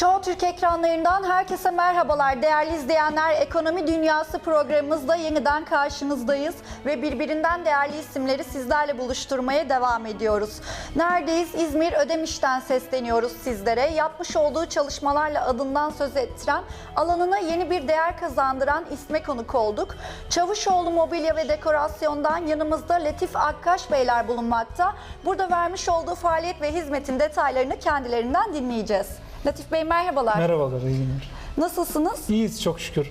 Show Türk ekranlarından herkese merhabalar. Değerli izleyenler, Ekonomi Dünyası programımızda yeniden karşınızdayız ve birbirinden değerli isimleri sizlerle buluşturmaya devam ediyoruz. Neredeyiz? İzmir Ödemiş'ten sesleniyoruz sizlere. Yapmış olduğu çalışmalarla adından söz ettiren, alanına yeni bir değer kazandıran isme konuk olduk. Çavuşoğlu Mobilya ve Dekorasyon'dan yanımızda Latif Akkaş Beyler bulunmakta. Burada vermiş olduğu faaliyet ve hizmetin detaylarını kendilerinden dinleyeceğiz. Latif Bey merhabalar. Merhabalar, iyi günler. Nasılsınız? İyiyiz çok şükür.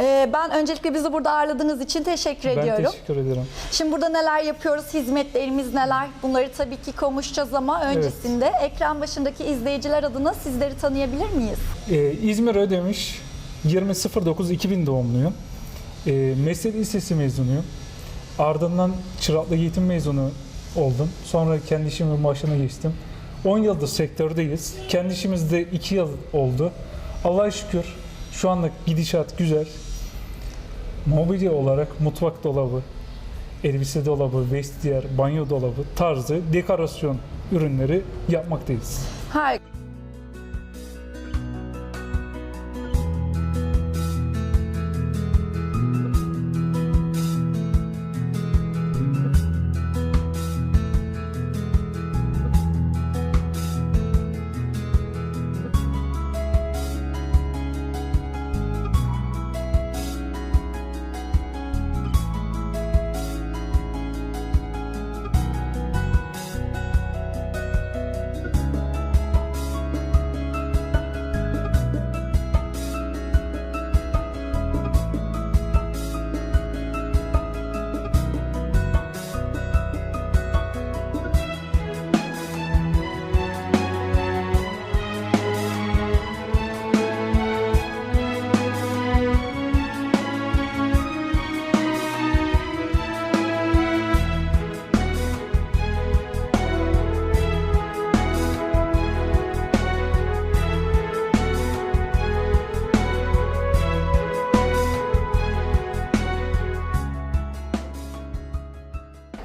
Ee, ben öncelikle bizi burada ağırladığınız için teşekkür Ben ediyorum. teşekkür ederim. Şimdi burada neler yapıyoruz, hizmetlerimiz neler? Bunları tabii ki konuşacağız ama öncesinde ekran başındaki izleyiciler adına sizleri tanıyabilir miyiz? Ee, İzmir Ödemiş, 20.09.2000 doğumluyum. Ee, meslek lisesi mezunuyum. Ardından çıraklık eğitim mezunu oldum. Sonra kendi işimin başına geçtim. 10 yıldır sektördeyiz. Kendi işimizde 2 yıl oldu. Allah'a şükür şu anda gidişat güzel. Mobilya olarak mutfak dolabı, elbise dolabı, vestiyer, banyo dolabı tarzı dekorasyon ürünleri yapmaktayız. Harika.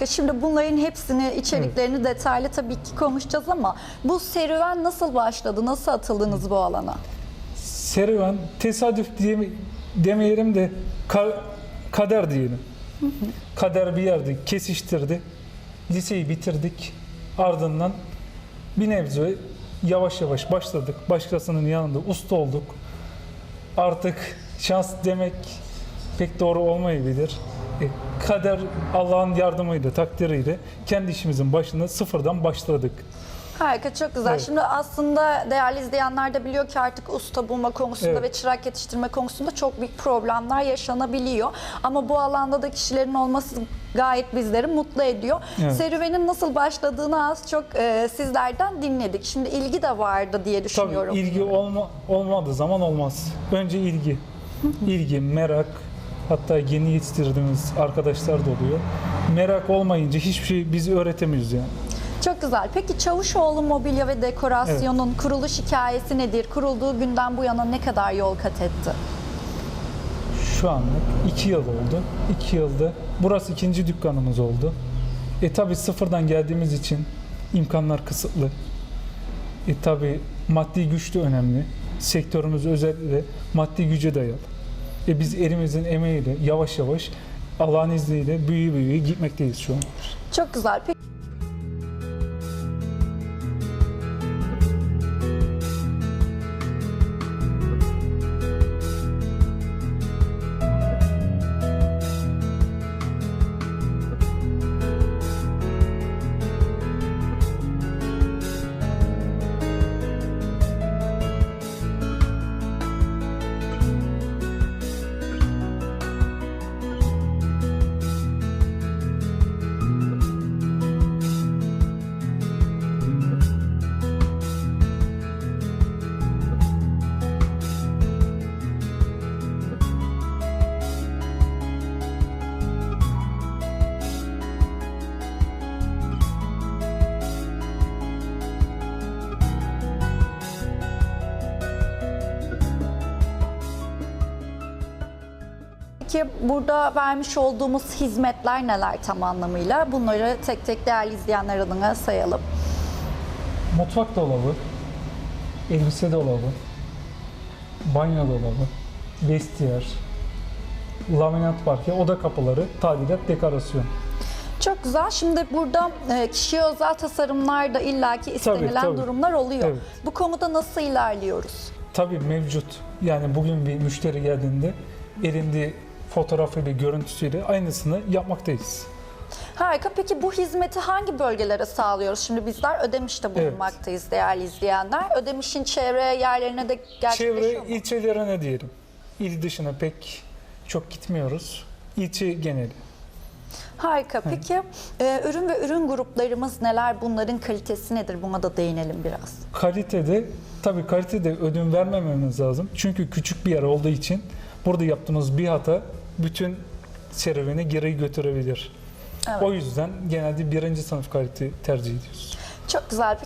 Şimdi bunların hepsini, içeriklerini detaylı tabii ki konuşacağız ama bu serüven nasıl başladı? Nasıl atıldınız bu alana? serüven tesadüf diye demeyelim de ka- kader diyelim. Kader bir yerde kesiştirdi. Liseyi bitirdik. Ardından bir nebze yavaş yavaş başladık. Başkasının yanında usta olduk. Artık şans demek pek doğru olmayabilir. E, kader Allah'ın yardımıyla, takdiriyle kendi işimizin başında sıfırdan başladık. Harika, çok güzel. Evet. Şimdi aslında değerli izleyenler de biliyor ki artık usta bulma konusunda Evet. ve çırak yetiştirme konusunda çok büyük problemler yaşanabiliyor. Ama bu alanda da kişilerin olması gayet bizleri mutlu ediyor. Evet. Serüvenin nasıl başladığını az çok e, sizlerden dinledik. Şimdi ilgi de vardı diye düşünüyorum. Tabii ilgi olma, olmadığı zaman olmaz. Önce ilgi. İlgi, merak, hatta yeni yetiştirdiğimiz arkadaşlar da oluyor. Merak olmayınca hiçbir şey bizi öğretemiyoruz yani. Çok güzel. Peki Çavuşoğlu Mobilya ve Dekorasyon'un kuruluş hikayesi nedir? Kurulduğu günden bu yana ne kadar yol kat etti? Şu anlık iki yıl oldu. İki yılda burası ikinci dükkanımız oldu. E tabi sıfırdan geldiğimiz için imkanlar kısıtlı. E tabi maddi güç de önemli. Sektörümüz özellikle maddi güce dayalı. E biz elimizin emeğiyle yavaş yavaş Allah'ın izniyle büyüye büyüye gitmekteyiz şu an. Çok güzel. Peki Peki burada vermiş olduğumuz hizmetler neler tam anlamıyla? Bunları tek tek değerli izleyenler adına sayalım. Mutfak dolabı, elbise dolabı, banyo dolabı, vestiyer, laminat parke, oda kapıları, tadilat, dekorasyon. Çok güzel. Şimdi burada e, kişiye özel tasarımlar da illaki istenilen tabii. durumlar oluyor. Evet. Bu konuda nasıl ilerliyoruz? Tabii mevcut. Yani bugün bir müşteri geldiğinde elinde fotoğrafıyla, görüntüsüyle aynısını yapmaktayız. Harika. Peki bu hizmeti hangi bölgelere sağlıyoruz? Şimdi bizler Ödemiş'te bulunmaktayız değerli izleyenler. Ödemiş'in çevre yerlerine de gerçekleşiyor Çevre mu? ilçelerine diyelim. İl dışına pek çok gitmiyoruz. İlçe geneli. Harika. Peki e, ürün ve ürün gruplarımız neler? Bunların kalitesi nedir? Buna da değinelim biraz. Kalitede, tabii kalitede ödün vermememiz lazım. Çünkü küçük bir yer olduğu için burada yaptığınız bir hata bütün serüveni geri götürebilir. Evet. O yüzden genelde birinci sınıf kalite tercih ediyoruz. Çok güzel.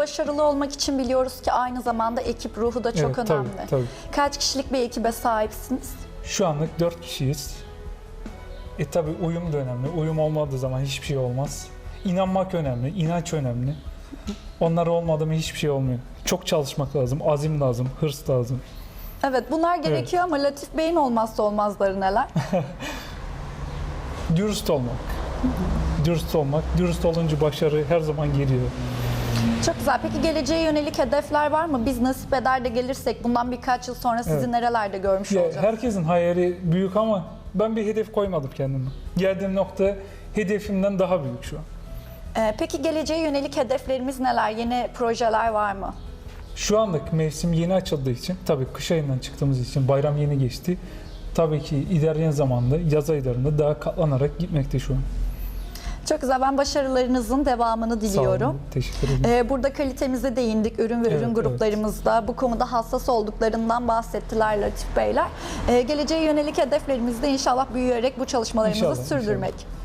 Başarılı olmak için biliyoruz ki aynı zamanda ekip ruhu da çok Evet, tabii, önemli. tabii. Kaç kişilik bir ekibe sahipsiniz? Şu anlık 4 kişiyiz. E tabi uyum da önemli. Uyum olmadığı zaman hiçbir şey olmaz. İnanmak önemli, inanç önemli. Onlar olmadı mı hiçbir şey olmuyor. Çok çalışmak lazım, azim lazım, hırs lazım. Evet bunlar gerekiyor ama Latif Bey'in olmazsa olmazları neler? Dürüst olmak. Dürüst olmak. Dürüst olunca başarı her zaman geliyor. Çok güzel. Peki geleceğe yönelik hedefler var mı? Biz nasip eder de gelirsek bundan birkaç yıl sonra sizi Evet. nerelerde görmüş Ya, olacağız? herkesin hayali büyük ama ben bir hedef koymadım kendime. Geldiğim nokta hedefimden daha büyük şu an. Ee, peki geleceğe yönelik hedeflerimiz neler? Yeni projeler var mı? Şu anlık mevsim yeni açıldığı için, tabii kış ayından çıktığımız için bayram yeni geçti. Tabii ki ilerleyen zamanda yaz aylarında daha katlanarak gitmekte şu an. Çok güzel. Ben başarılarınızın devamını Sağ diliyorum. olun, teşekkür ederim. Ee, burada kalitemize değindik. Ürün ve Evet, ürün evet. gruplarımızda bu konuda hassas olduklarından bahsettiler Latif Beyler. Ee, geleceğe yönelik hedeflerimiz de inşallah büyüyerek bu çalışmalarımızı İnşallah, inşallah. sürdürmek. Peki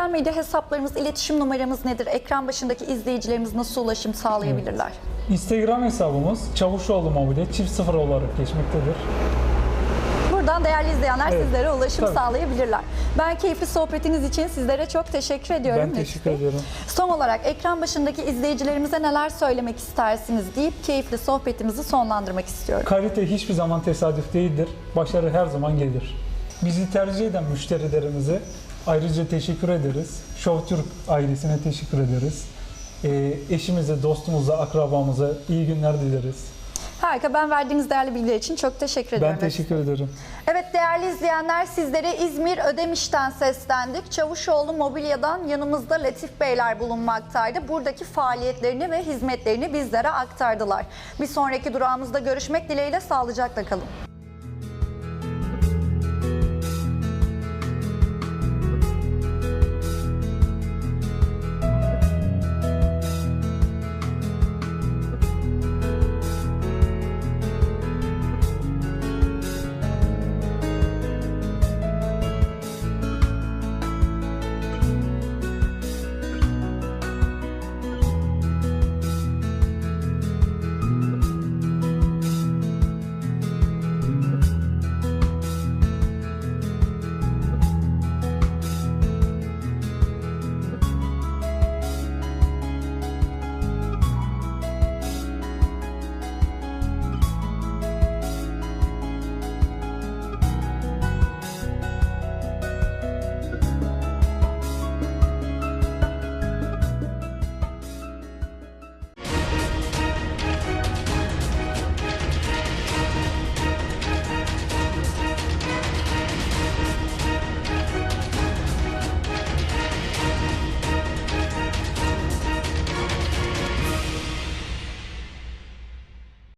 sosyal medya hesaplarımız, iletişim numaramız nedir? Ekran başındaki izleyicilerimiz nasıl ulaşım sağlayabilirler? Instagram hesabımız Çavuşoğlu Mobile çift sıfır olarak geçmektedir. Buradan değerli izleyenler Evet, sizlere ulaşım tabii. sağlayabilirler. Ben keyifli sohbetiniz için sizlere çok teşekkür ediyorum. Ben teşekkür Bey. ediyorum. Son olarak ekran başındaki izleyicilerimize neler söylemek istersiniz deyip keyifli sohbetimizi sonlandırmak istiyorum. Kalite hiçbir zaman tesadüf değildir. Başarı her zaman gelir. Bizi tercih eden müşterilerimize Ayrıca teşekkür ederiz. Show Türk ailesine teşekkür ederiz. Ee, eşimize, dostumuza, akrabamıza iyi günler dileriz. Harika. Ben verdiğiniz değerli bilgiler için çok teşekkür ederim. Ben teşekkür ederim. Evet değerli izleyenler sizlere İzmir Ödemiş'ten seslendik. Çavuşoğlu Mobilya'dan yanımızda Latif Beyler bulunmaktaydı. Buradaki faaliyetlerini ve hizmetlerini bizlere aktardılar. Bir sonraki durağımızda görüşmek dileğiyle sağlıcakla kalın.